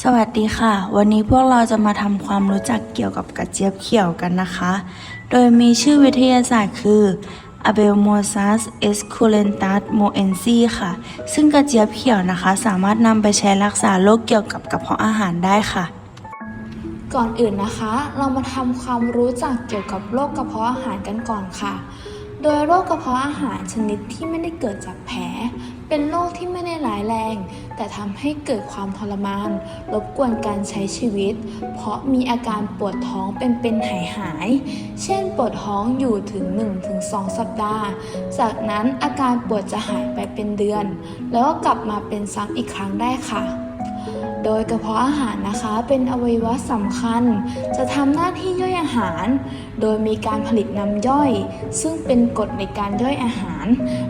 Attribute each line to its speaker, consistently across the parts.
Speaker 1: สวัสดีค่ะ วันนี้พวกเราจะมาทำความรู้จักเกี่ยวกับกระเจี๊ยบเขียวกันนะคะ โดยมีชื่อวิทยาศาสตร์คือ a b e l m o s a s esculentus moensi ค่ะ ซึ่งกระเจี๊ยบเขียวนะคะ สามารถนำไปใช้รักษาโรคเกี่ยวกับกระเพาะอาหารได้ค่ะ
Speaker 2: ก่อนอื่นนะคะ เรามาทำความรู้จักเกี่ยวกับโรคกระเพาะอาหารกันก่อนค่ะ โดยโรคกระเพาะอาหารชนิดที่ไม่ได้เกิดจากแผล เป็นโรคที่ไม่ได้ร้ายแรง แต่ทำให้เกิดความทรมาน รบกวนการใช้ชีวิต เพราะมีอาการปวดท้องเป็นๆหายหายๆเช่นปวดท้องอยู่ถึง 1-2 สัปดาห์ จากนั้นอาการปวดจะหายไปเป็นเดือน แล้วก็กลับมาเป็นซ้ำอีกครั้งได้ค่ะ โดยกระเพาะอาหารนะคะเป็นอวัยวะสำคัญ จะทำหน้าที่ย่อยอาหาร โดยมีการผลิตน้ำย่อย ซึ่งเป็นกฎในการย่อยอาหาร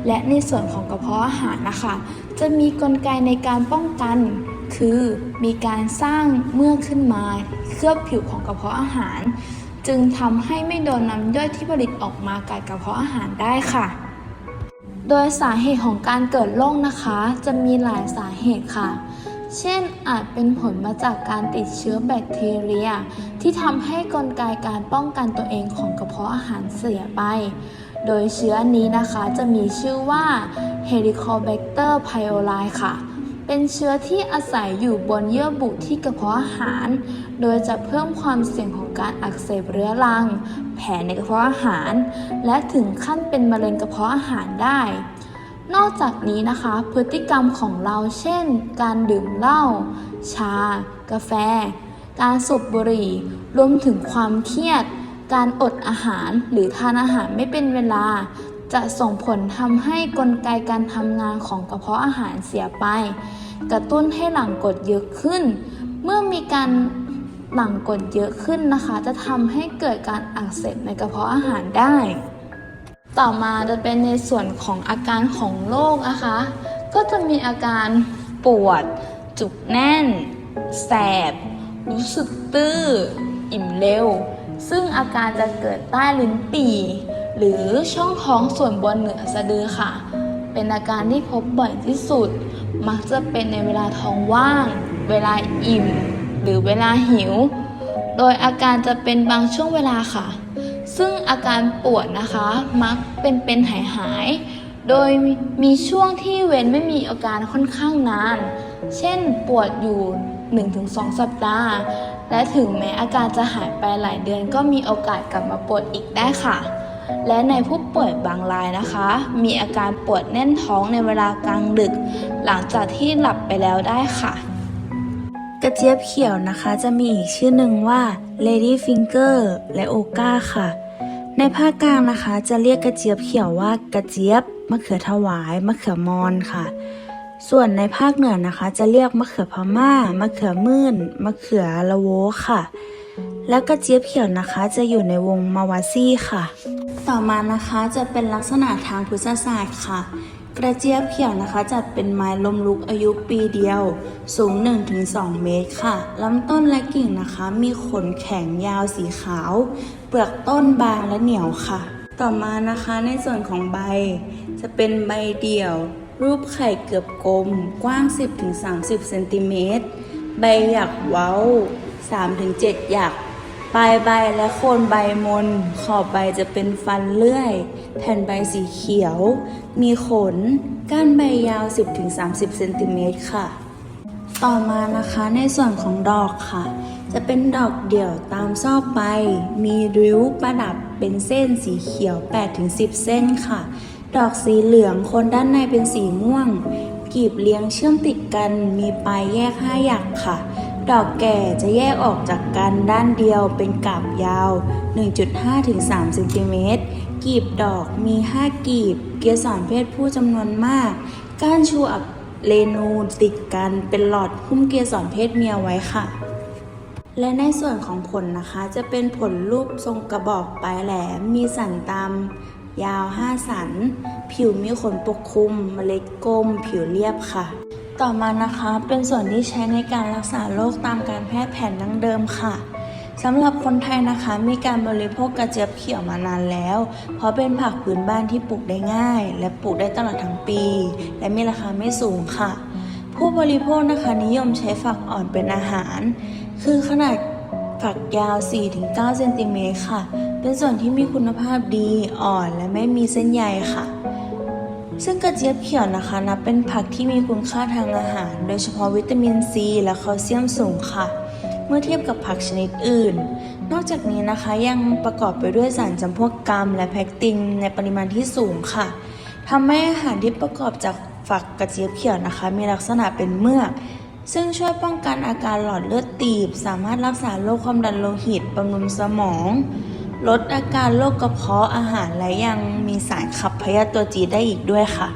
Speaker 2: และในส่วนของกระเพาะอาหารนะคะ จะมีกลไกในการป้องกัน คือมีการสร้างเมือกขึ้นมาเคลือบผิวของกระเพาะอาหาร จึงทำให้ไม่โดนน้ำย่อยที่ผลิตออกมากัดกระเพาะอาหารได้ค่ะโดยสาเหตุของการเกิดโรคนะคะ จะมีหลายสาเหตุค่ะ เช่นอาจเป็นผลมาจากการติดเชื้อแบคทีเรีย ที่ทำให้กลไกการป้องกันตัวเองของกระเพาะอาหารเสียไป โดยเชื้อนี้นะคะจะมีชื่อว่า Helicobacter pylori ค่ะเป็นเชื้อที่อาศัยอยู่บนเยื่อบุที่กระเพาะอาหาร โดยจะเพิ่มความเสี่ยงของการอักเสบเรื้อรัง แผลในกระเพาะอาหาร และถึงขั้นเป็นมะเร็งกระเพาะอาหารได้ นอกจากนี้นะคะ พฤติกรรมของเราเช่น การดื่มเหล้า ชา กาแฟ การสูบบุหรี่ รวมถึงความเครียด การอดอาหารหรือทานอาหารไม่เป็นเวลา จะส่งผลทำให้กลไกการทำงานของกระเพาะอาหารเสียไป กระตุ้นให้หลั่งกรดเยอะขึ้น เมื่อมีการหลั่งกรดเยอะขึ้นนะคะ จะทำให้เกิดการอักเสบในกระเพาะอาหารได้ ต่อมาจะเป็นในส่วนของอาการของโรคนะคะ ก็จะมีอาการปวด จุกแน่น แสบ รู้สึกตื้อ อิ่มเร็ว ซึ่งอาการจะเกิดใต้ลิ้นปี่ หรือช่องท้องส่วนบนเหนือสะดือค่ะ เป็นอาการที่พบบ่อยที่สุด มักจะเป็นในเวลาท้องว่าง เวลาอิ่ม หรือเวลาหิว โดยอาการจะเป็นบางช่วงเวลาค่ะ ซึ่งอาการปวดนะคะมักเป็นเป็นหายหาย โดยมีช่วงที่เว้นไม่มีอาการค่อนข้างนาน เช่นปวดอยู่ 1-2 สัปดาห์ และถึงแม้อาการจะหายไปหลายเดือนก็มีโอกาสกลับมาปวดอีกได้ค่ะ และในผู้ป่วยบางรายนะคะ มีอาการปวดแน่นท้องในเวลากลางดึก หลังจากที่หลับไปแล้วได้ค่ะ
Speaker 1: กระเจี๊ยบเขียวนะคะจะมีอีกชื่อหนึ่งว่า Lady Finger และโอกาค่ะ ในภาคกลางนะคะ จะเรียกกระเจี๊ยบเขียวว่ากระเจี๊ยบมะเขือถวายมะเขือมอนค่ะ ส่วนในภาคเหนือนะคะ จะเรียกมะเขือพม่ามะเขือมื่นมะเขือละโวค่ะ แล้วกระเจี๊ยบเขียวนะคะ จะอยู่ในวงมาวาซี่ค่ะ ต่อมานะคะจะเป็นลักษณะทางพุทธศาสตร์ค่ะ กระเจี๊ยบเขียวนะคะ จัดเป็นไม้ลมลุกอายุปีเดียว สูง 1-2 เมตรค่ะลำต้นและกิ่งนะคะ มีขนแข็งยาวสีขาว เปลือกต้นบางและเหนียวค่ะ ต่อมานะคะในส่วนของใบ จะเป็นใบเดี่ยว รูปไข่เกือบกลม กว้าง 10-30เซนติเมตรใบหยักเว้า 3-7หยัก ปลายใบและโคนใบมน ขอบใบจะเป็นฟันเลื่อย แผ่นใบสีเขียว มีขน ก้านใบยาว 10-30 เซนติเมตรค่ะ ต่อมานะคะในส่วนของดอกค่ะ จะเป็นดอกเดี่ยวตามซอกใบ มีริ้วประดับเป็นเส้นสีเขียว 8-10 เส้นค่ะ ดอกสีเหลืองโคนด้านในเป็นสีม่วง กีบเลี้ยงเชื่อมติดกัน มีปลายแยก5หยักค่ะ ดอกแก่จะแยกออกจากกันด้านเดียวเป็นกาบยาว 1.5-3เซนติเมตร กีบดอกมี 5 กีบ เกสรเพศผู้จำนวนมาก ก้านชูอับเลนูติดกันเป็นหลอดหุ้มเกสรเพศเมียไว้ค่ะ และในส่วนของผลนะคะจะเป็นผลรูปทรงกระบอกปลายแหลมมีสันตามยาว 5 สัน ผิวมีขนปกคลุมเมล็ดกลม ผิวเรียบค่ะ ต่อมานะคะเป็นส่วนที่ใช้ในการรักษาโรคตามการแพทย์แผนดั้งเดิมค่ะสำหรับคนไทยนะคะมีการบริโภคกระเจี๊ยบเขียวมานานแล้ว เพราะเป็นผักพื้นบ้านที่ปลูกได้ง่าย และปลูกได้ตลอดทั้งปี และมีราคาไม่สูงค่ะ ผู้บริโภคนะคะนิยมใช้ฝักอ่อนเป็นอาหาร คือขนาดฝักยาว 4-9เซนติเมตรค่ะ เป็นส่วนที่มีคุณภาพดีอ่อนและไม่มีเส้นใยค่ะ ซึ่งกระเจี๊ยบเขียวนะคะนับเป็นผักที่มีคุณค่าทางอาหาร โดยเฉพาะวิตามินซีและแคลเซียมสูงค่ะ เมื่อเทียบกับผักชนิดอื่น นอกจากนี้นะคะยังประกอบไปด้วยสารจำพวกกรัมและแพคตินในปริมาณที่สูงค่ะทำให้อาหารที่ประกอบจากฝักกระเจี๊ยบเขียวนะคะ มีลักษณะเป็นเมือกซึ่งช่วยป้องกันอาการหลอดเลือดตีบ สามารถรักษาโรคความดันโลหิตบำรุงสมอง ลดอาการโรคกระเพาะอาหารและยังมีสารขับพยาธิตัวจีได้อีกด้วยค่ะ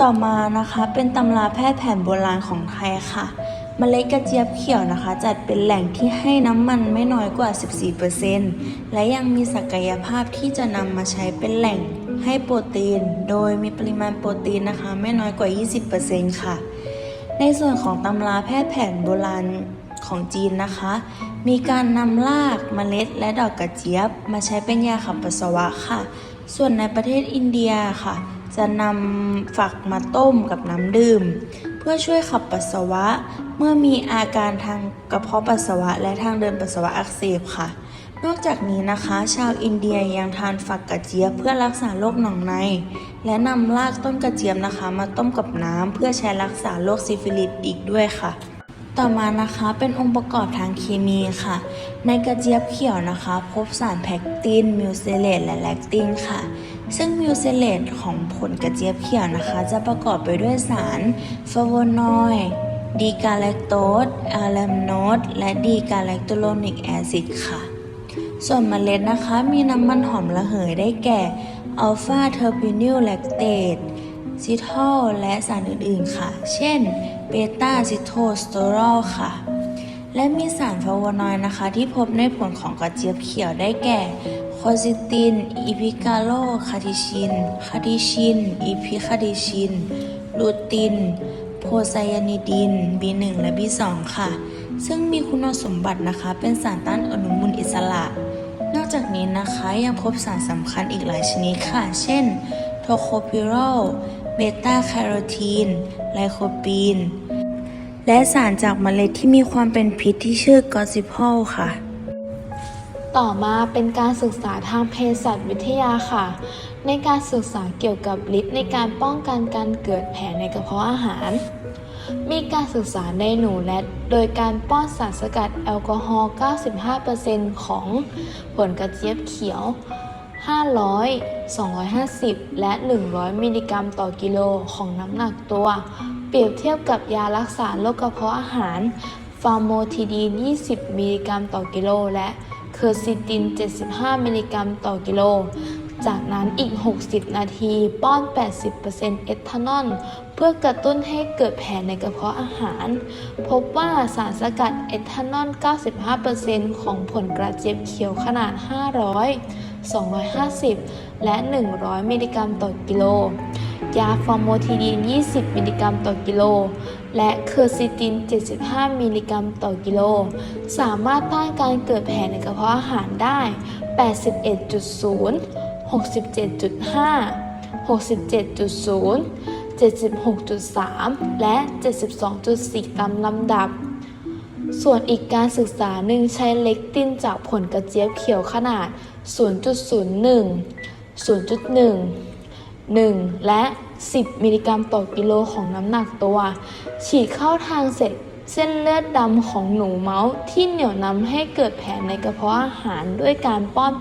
Speaker 1: ต่อมานะคะเป็นตำราแพทย์แผนโบราณของไทยค่ะเมล็ดกระเจี๊ยบเขียวนะคะ จัดเป็นแหล่งที่ให้น้ำมันไม่น้อยกว่า 14%และยังมีศักยภาพที่จะนำมาใช้เป็นแหล่งให้โปรตีน โดยมีปริมาณโปรตีนนะคะ ไม่น้อยกว่า 20%ค่ะ ในส่วนของตำราแพทย์แผนโบราณ ของจีนนะคะ มีการนำรากเมล็ดและดอกกระเจี๊ยบ มาใช้เป็นยาขับปัสสาวะค่ะ ส่วนในประเทศอินเดียค่ะ จะนำฝักมาต้มกับน้ำดื่ม เพื่อช่วยขับปัสสาวะ เมื่อมีอาการทางกระเพาะปัสสาวะ และทางเดินปัสสาวะอักเสบค่ะ นอกจากนี้นะคะ ชาวอินเดียยังทานฝักกระเจี๊ยบเพื่อรักษาโรคหนองใน และนำรากต้นกระเจี๊ยบนะคะ มาต้มกับน้ำเพื่อใช้รักษาโรคซิฟิลิสอีกด้วยค่ะ ต่อมานะคะเป็นองค์ประกอบทางเคมีค่ะ ในกระเจี๊ยบเขียวนะคะ พบสารแพคติน มิวเซเลตและแลคตินค่ะ ซึ่งมิวเซเลตของผลกระเจี๊ยบเขียวนะคะ จะประกอบไปด้วยสารฟลาโวนอยด์ดีกาแลคโตสอะลมโนสและดีกาแลคโตโลนิกแอซิดค่ะ ส่วนเมล็ดนะคะมีน้ำมันหอมระเหยได้แก่อัลฟาเทอร์พินิลแลคเตต ซิทอลและสารอื่นๆค่ะ เช่นเบต้าซิโทสเตอรอลค่ะ และมีสารฟลาโวนอยด์นะคะ ที่พบในผลของกระเจี๊ยบเขียวได้แก่โคซิติน อีพิกาโล คาทิชิน คาทิชิน อีพิคาทิชิน ลูติน โพไซยานิดิน B1 และ B2 ค่ะ ซึ่งมีคุณสมบัตินะคะ เป็นสารต้านอนุมูลอิสระ นอกจากนี้นะคะยังพบสารสำคัญอีกหลายชนิดค่ะ เช่น โทโคพิรอล เบต้าแคโรทีน ไลโคปีน และสารจากเมล็ดที่มีความเป็นพิษที่ชื่อกอซิพอลค่ะ
Speaker 2: ต่อมาเป็นการศึกษาทางเภสัชวิทยาค่ะ ในการศึกษาเกี่ยวกับฤทธิ์ในการป้องกันการเกิดแผลในกระเพาะอาหารมีการศึกษาในหนูและโดยการป้อนสารสกัดแอลกอฮอล์ 95%ของผลกระเจี๊ยบเขียว 500 250 และ 100 มิลลิกรัมต่อกิโลของน้ำหนักตัว เปรียบเทียบกับยารักษาโรคกระเพาะอาหาร ฟาร์โมทิดีน 20 มิลลิกรัมต่อกิโล และเคอร์ซิติน 75 มิลลิกรัมต่อกิโล จากนั้นอีก 60 นาที ป้อน 80%เอทานอล เพื่อกระตุ้นให้เกิดแผลในกระเพาะอาหาร พบว่าสารสกัดเอทานอล 95%ของผลกระเจี๊ยบเขียวขนาด 500 250 และ 100 มิลลิกรัมต่อกิโล ยาฟอร์โมทิดีน 20 มิลลิกรัมต่อกิโล และเคอร์ซิติน 75 มิลลิกรัมต่อกิโล สามารถต้านการเกิดแผลในกระเพาะอาหารได้ 81.0 67.5 67.0 76.3 และ 72.4 ตามลำดับ ส่วนอีกการศึกษาหนึ่งใช้เล็กตินจากผลกระเจี๊ยบเขียวขนาด 0.01 0.1 1 และ 10 มิลลิกรัมต่อกิโลของน้ำหนักตัว ฉีดเข้าทางเสร็จเส้นเลือดดำของหนูเมาส์ที่เหนี่ยวนำให้เกิดแผลในกระเพาะอาหารด้วยการป้อน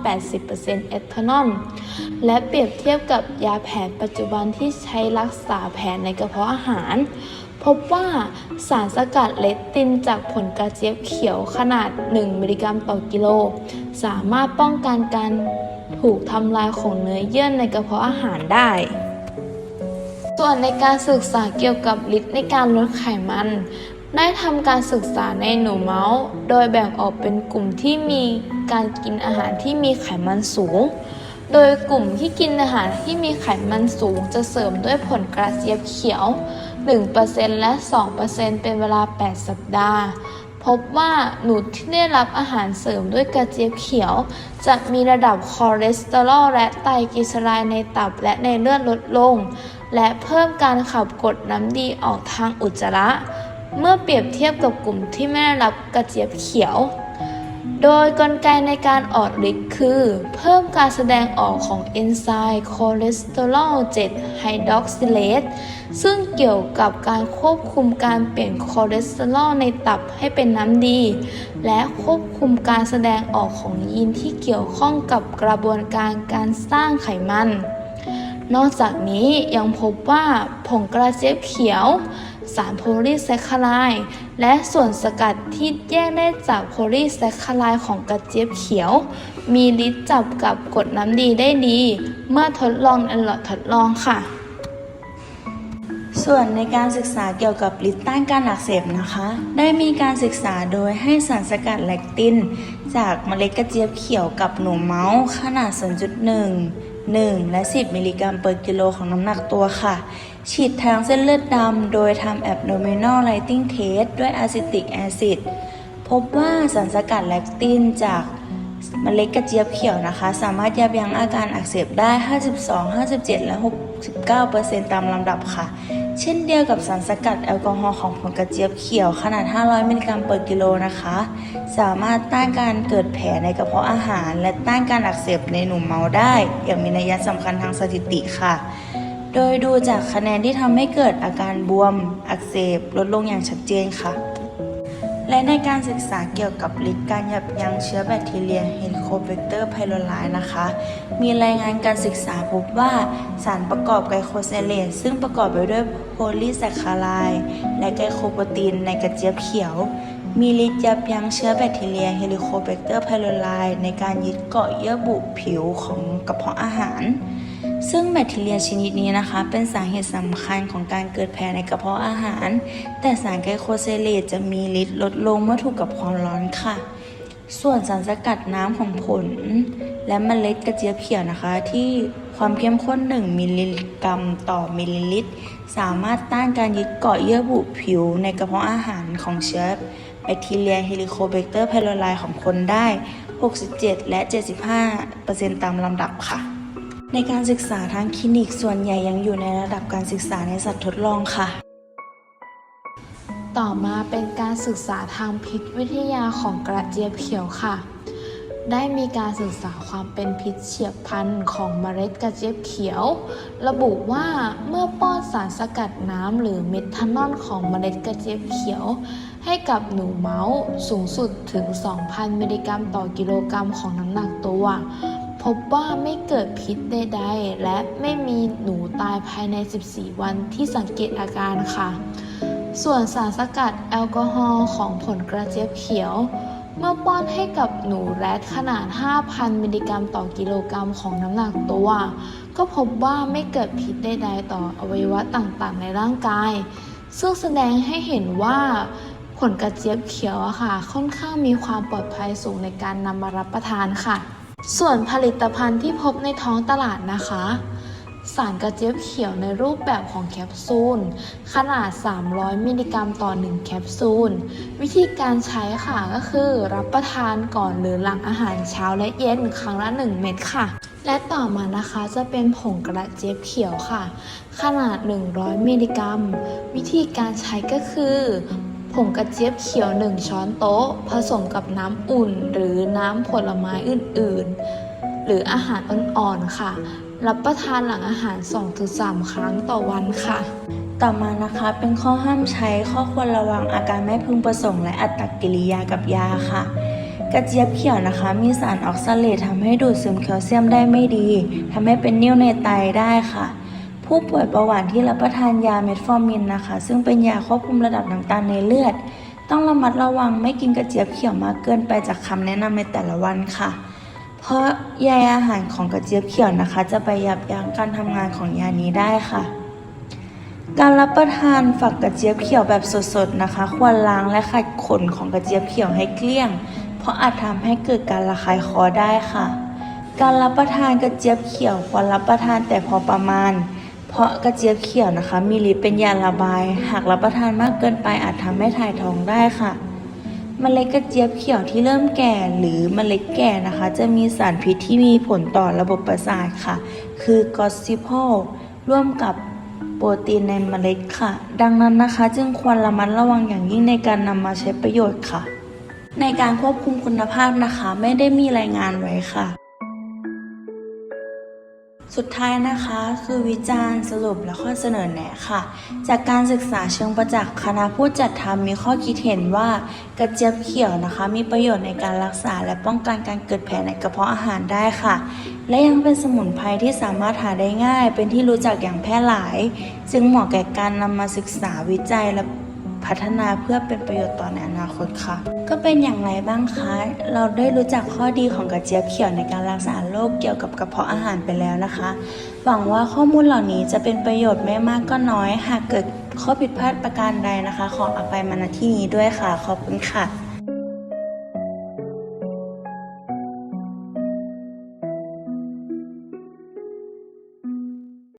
Speaker 2: 80%เอทานอล และเปรียบเทียบกับยาแผนปัจจุบันที่ใช้รักษาแผลในกระเพาะอาหาร พบว่าสารสกัดเลตตินจากผลกระเจี๊ยบเขียวขนาด 1 มิลลิกรัมต่อกิโล สามารถป้องกันการถูกทำลายของเนื้อเยื่อในกระเพาะอาหารได้ ส่วนในการศึกษาเกี่ยวกับฤทธิ์ในการลดไขมัน ได้ทำการศึกษาในหนูเมาส์ โดยแบ่งออกเป็นกลุ่มที่มีการกินอาหารที่มีไขมันสูง โดยกลุ่มที่กินอาหารที่มีไขมันสูง จะเสริมด้วยผลกระเจี๊ยบเขียว 1%และ 2%เป็นเวลา 8 สัปดาห์ พบว่าหนูที่ได้รับอาหารเสริมด้วยกระเจี๊ยบเขียว จะมีระดับคอเลสเตอรอลและไตรกลีเซอไรด์ในตับและในเลือดลดลง และเพิ่มการขับกรดน้ำดีออกทางอุจจาระ เมื่อเปรียบเทียบกับกลุ่มที่ไม่ได้รับกระเจี๊ยบเขียว โดยกลไกในการออกฤทธิ์คือ เพิ่มการแสดงออกของเอนไซม์คอเลสเตอรอล7ไฮดรอกซิเลสซึ่งเกี่ยวกับการควบคุมการเปลี่ยนคอเลสเตอรอลในตับให้เป็นน้ำดี และควบคุมการแสดงออกของยีนที่เกี่ยวข้องกับกระบวนการการสร้างไขมัน นอกจากนี้ยังพบว่าผงกระเจี๊ยบเขียว สารโพลีแซคคาไลด์และส่วนสกัดที่แยกได้จากโพลีแซคคาไลด์ของกระเจี๊ยบเขียว มีฤทธิ์จับกับกรดน้ำดีได้ดี เมื่อทดลองในหลอดทดลองค่ะ
Speaker 1: ส่วนในการศึกษาเกี่ยวกับฤทธิ์ต้านการอักเสบนะคะ ได้มีการศึกษาโดยให้สารสกัดแลคติน จากเมล็ดกระเจี๊ยบเขียวกับหนูเมาส์ขนาด 0.1 1 และ 10 มิลลิกรัมเปอร์กิโลของน้ำหนักตัวค่ะ ฉีดทางเส้นเลือดดำโดยทำแอบโดเมนอลไลติงเทสด้วยอะซิติกแอซิดพบว่าสารสกัดแลคตินจากเมล็ดกระเจี๊ยบเขียวนะคะ สามารถยับยั้งอาการอักเสบได้ 52 57 และ 69%ตามลำดับค่ะ เช่นเดียวกับสารสกัดแอลกอฮอล์ของผลกระเจี๊ยบเขียวขนาด 500 มิลลิกรัมเปอร์กิโลนะคะ สามารถต้านการเกิดแผลในกระเพาะอาหาร และต้านการอักเสบในหนุ่มเมาได้ อย่างมีนัยสำคัญทางสถิติค่ะ โดยดูจากคะแนนที่ทำให้เกิดอาการบวม อักเสบลดลงอย่างชัดเจนค่ะ และในการศึกษาเกี่ยวกับฤทธิ์การยับยั้งเชื้อแบคทีเรียเฮลิโคแบคเตอร์ไพโรไลนะคะ มีรายงานการศึกษาพบว่าสารประกอบไกลโคเซเลตซึ่งประกอบไปด้วยโพลีแซคคาไลด์และไกลโคโปรตีนในกระเจี๊ยบเขียว มีฤทธิ์ยับยั้งเชื้อแบคทีเรียเฮลิโคแบคเตอร์ไพโรไลในการยึดเกาะเยื่อบุผิวของกระเพาะอาหาร ซึ่งแบคทีเรียชนิดนี้นะคะ เป็นสาเหตุสำคัญของการเกิดแผลในกระเพาะอาหาร แต่สารไกลโคเซเลตจะมีฤทธิ์ลดลงเมื่อถูกกับความร้อนค่ะ ส่วนสารสกัดน้ำของผล และเมล็ดกระเจี๊ยบเขียวนะคะ ที่ความเข้มข้น 1 มิลลิกรัมต่อมิลลิลิตร สามารถต้านการยึดเกาะเยื่อบุผิวในกระเพาะอาหารของเชื้อแบคทีเรียเฮลิโคแบคเตอร์ไพโรไลของคนได้ 67 และ 75%ตามลำดับค่ะ ในการศึกษาทางคลินิกส่วนใหญ่ยังอยู่ในระดับการศึกษาในสัตว์ทดลองค่ะ
Speaker 2: ต่อมาเป็นการศึกษาทางพิษวิทยาของกระเจี๊ยบเขียวค่ะ ได้มีการศึกษาความเป็นพิษเฉียบพลันของเมล็ดกระเจี๊ยบเขียว ระบุว่าเมื่อป้อนสารสกัดน้ำหรือเมทานอลของเมล็ดกระเจี๊ยบเขียว ให้กับหนูเมาส์สูงสุดถึง 2,000 มิลลิกรัมต่อกิโลกรัมของน้ำหนักตัว พบว่าไม่เกิดพิษใดๆ และไม่มีหนูตายภายใน 14 วันที่สังเกตอาการค่ะ ส่วนสารสกัดแอลกอฮอล์ของผลกระเจี๊ยบเขียว เมื่อป้อนให้กับหนูแรดขนาด 5,000 มิลลิกรัมต่อกิโลกรัมของน้ำหนักตัว ก็พบว่าไม่เกิดพิษใดๆ ต่ออวัยวะต่างๆ ในร่างกาย ซึ่งแสดงให้เห็นว่าผลกระเจี๊ยบเขียวอะค่ะ ค่อนข้างมีความปลอดภัยสูงในการนำมารับประทานค่ะ ส่วนผลิตภัณฑ์ที่พบในท้องตลาดนะคะ สารกระเจี๊ยบเขียวในรูปแบบของแคปซูล ขนาด 300 มิลลิกรัมต่อ 1 แคปซูล วิธีการใช้ค่ะก็คือ รับประทานก่อนหรือหลังอาหารเช้าและเย็นครั้งละ 1 เม็ดค่ะและต่อมานะคะจะเป็นผงกระเจี๊ยบเขียวค่ะ ขนาด 100 มิลลิกรัม วิธีการใช้ก็คือ ผงกระเจี๊ยบเขียว 1 ช้อนโต๊ะ ผสมกับน้ำอุ่น หรือน้ำผลไม้อื่นๆ หรืออาหารอ่อนๆค่ะ รับประทานหลังอาหาร 2-3 ครั้งต่อวันค่ะ
Speaker 1: ต่อมานะคะเป็นข้อห้ามใช้ข้อควรระวังอาการไม่พึงประสงค์และอัตตกิริยากับยาค่ะกระเจี๊ยบเขียวนะคะ มีสารออกซาเลตทำให้ดูดซึมแคลเซียมได้ไม่ดีทำให้เป็นนิ่วในไตได้ค่ะ ผู้ป่วยเบาหวานที่รับประทานยาเมทฟอร์มินนะคะ ซึ่งเป็นยาควบคุมระดับน้ำตาลในเลือด ต้องระมัดระวังไม่กินกระเจี๊ยบเขียวมากเกินไปจากคำแนะนำในแต่ละวันค่ะ เพราะใยอาหารของกระเจี๊ยบเขียวนะคะ จะไปยับยั้งการทำงานของยานี้ได้ค่ะ การรับประทานฝักกระเจี๊ยบเขียวแบบสดๆนะคะ ควรล้างและขัดขนของกระเจี๊ยบเขียวให้เกลี้ยง เพราะอาจทำให้เกิดการระคายคอได้ค่ะ การรับประทานกระเจี๊ยบเขียวควรรับประทานแต่พอประมาณ เพราะกระเจี๊ยบเขียวนะคะ มีฤทธิ์เป็นยาระบาย หากรับประทานมากเกินไปอาจทำให้ถ่ายท้องได้ค่ะเมล็ดกระเจี๊ยบเขียวที่เริ่มแก่หรือเมล็ดแก่นะคะ จะมีสารพิษที่มีผลต่อระบบประสาทค่ะ คือกอสซิพอลร่วมกับโปรตีนในเมล็ดค่ะ ดังนั้นนะคะ จึงควรระมัดระวังอย่างยิ่งในการนำมาใช้ประโยชน์ค่ะ ในการควบคุมคุณภาพนะคะ ไม่ได้มีรายงานไว้ค่ะ สุดท้ายนะคะคือวิจารณ์สรุปและข้อเสนอแนะค่ะ จากการศึกษาเชิงประจักษ์คณะผู้จัดทำมีข้อคิดเห็นว่ากระเจี๊ยบเขียวนะคะ มีประโยชน์ในการรักษาและป้องกันการเกิดแผลในกระเพาะอาหารได้ค่ะ และยังเป็นสมุนไพรที่สามารถหาได้ง่าย เป็นที่รู้จักอย่างแพร่หลาย จึงเหมาะแก่การนำมาศึกษาวิจัยและ พัฒนาเพื่อเป็นประโยชน์ต่อในอนาคตค่ะ ก็เป็นอย่างไรบ้างคะ เราได้รู้จักข้อดีของกระเจี๊ยบเขียวในการรักษาโรคเกี่ยวกับกระเพาะอาหารไปแล้วนะคะ หวังว่าข้อมูลเหล่านี้จะเป็นประโยชน์ไม่มากก็น้อย หากเกิดข้อผิดพลาดประการใดนะคะ ขออภัยมาณที่นี้ด้วยค่ะ ขอบคุณค่ะ